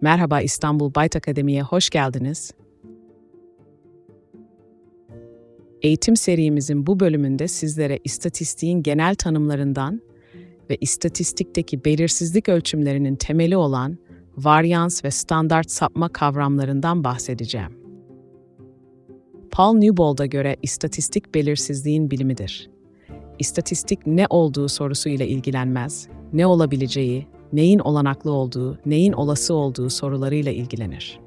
Merhaba İstanbul Byte Akademi'ye hoş geldiniz. Eğitim serimizin bu bölümünde sizlere istatistiğin genel tanımlarından ve istatistikteki belirsizlik ölçümlerinin temeli olan varyans ve standart sapma kavramlarından bahsedeceğim. Paul Newbold'a göre istatistik belirsizliğin bilimidir. İstatistik ne olduğu sorusuyla ilgilenmez, ne olabileceği, neyin olanaklı olduğu, neyin olası olduğu sorularıyla ilgilenir.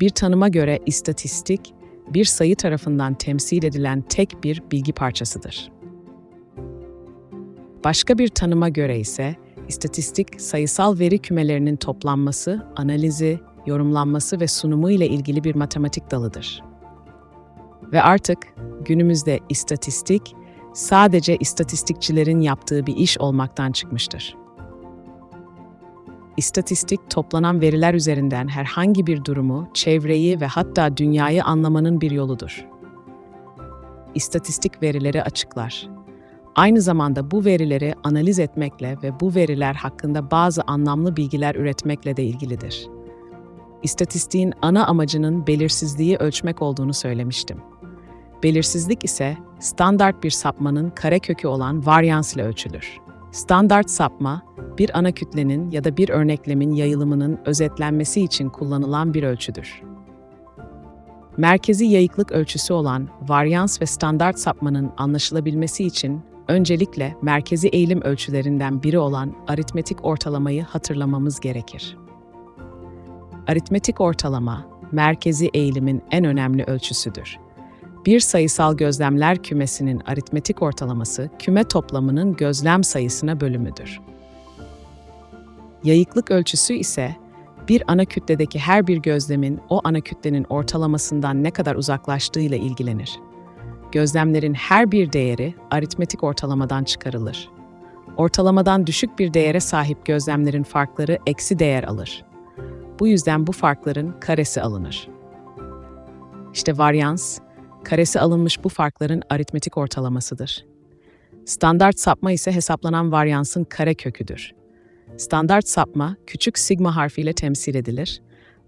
Bir tanıma göre istatistik, bir sayı tarafından temsil edilen tek bir bilgi parçasıdır. Başka bir tanıma göre ise istatistik sayısal veri kümelerinin toplanması, analizi, yorumlanması ve sunumu ile ilgili bir matematik dalıdır. Ve artık günümüzde istatistik sadece istatistikçilerin yaptığı bir iş olmaktan çıkmıştır. İstatistik toplanan veriler üzerinden herhangi bir durumu, çevreyi ve hatta dünyayı anlamanın bir yoludur. İstatistik verileri açıklar. Aynı zamanda bu verileri analiz etmekle ve bu veriler hakkında bazı anlamlı bilgiler üretmekle de ilgilidir. İstatistiğin ana amacının belirsizliği ölçmek olduğunu söylemiştim. Belirsizlik ise standart bir sapmanın karekökü olan varyans ile ölçülür. Standart sapma, bir ana kütlenin ya da bir örneklemin yayılımının özetlenmesi için kullanılan bir ölçüdür. Merkezi yayıklık ölçüsü olan varyans ve standart sapmanın anlaşılabilmesi için öncelikle merkezi eğilim ölçülerinden biri olan aritmetik ortalamayı hatırlamamız gerekir. Aritmetik ortalama, merkezi eğilimin en önemli ölçüsüdür. Bir sayısal gözlemler kümesinin aritmetik ortalaması, küme toplamının gözlem sayısına bölümüdür. Yayıklık ölçüsü ise bir ana kütledeki her bir gözlemin o ana kütlenin ortalamasından ne kadar uzaklaştığıyla ilgilenir. Gözlemlerin her bir değeri aritmetik ortalamadan çıkarılır. Ortalamadan düşük bir değere sahip gözlemlerin farkları eksi değer alır. Bu yüzden bu farkların karesi alınır. İşte varyans, karesi alınmış bu farkların aritmetik ortalamasıdır. Standart sapma ise hesaplanan varyansın kare köküdür. Standart sapma küçük sigma harfiyle temsil edilir,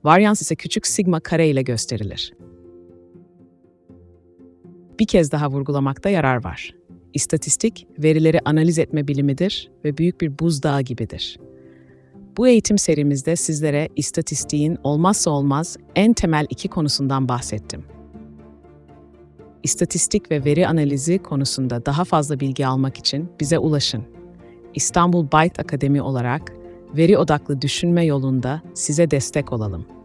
varyans ise küçük sigma kare ile gösterilir. Bir kez daha vurgulamakta yarar var. İstatistik, verileri analiz etme bilimidir ve büyük bir buzdağı gibidir. Bu eğitim serimizde sizlere istatistiğin olmazsa olmaz en temel iki konusundan bahsettim. İstatistik ve veri analizi konusunda daha fazla bilgi almak için bize ulaşın. İstanbul Byte Akademi olarak veri odaklı düşünme yolunda size destek olalım.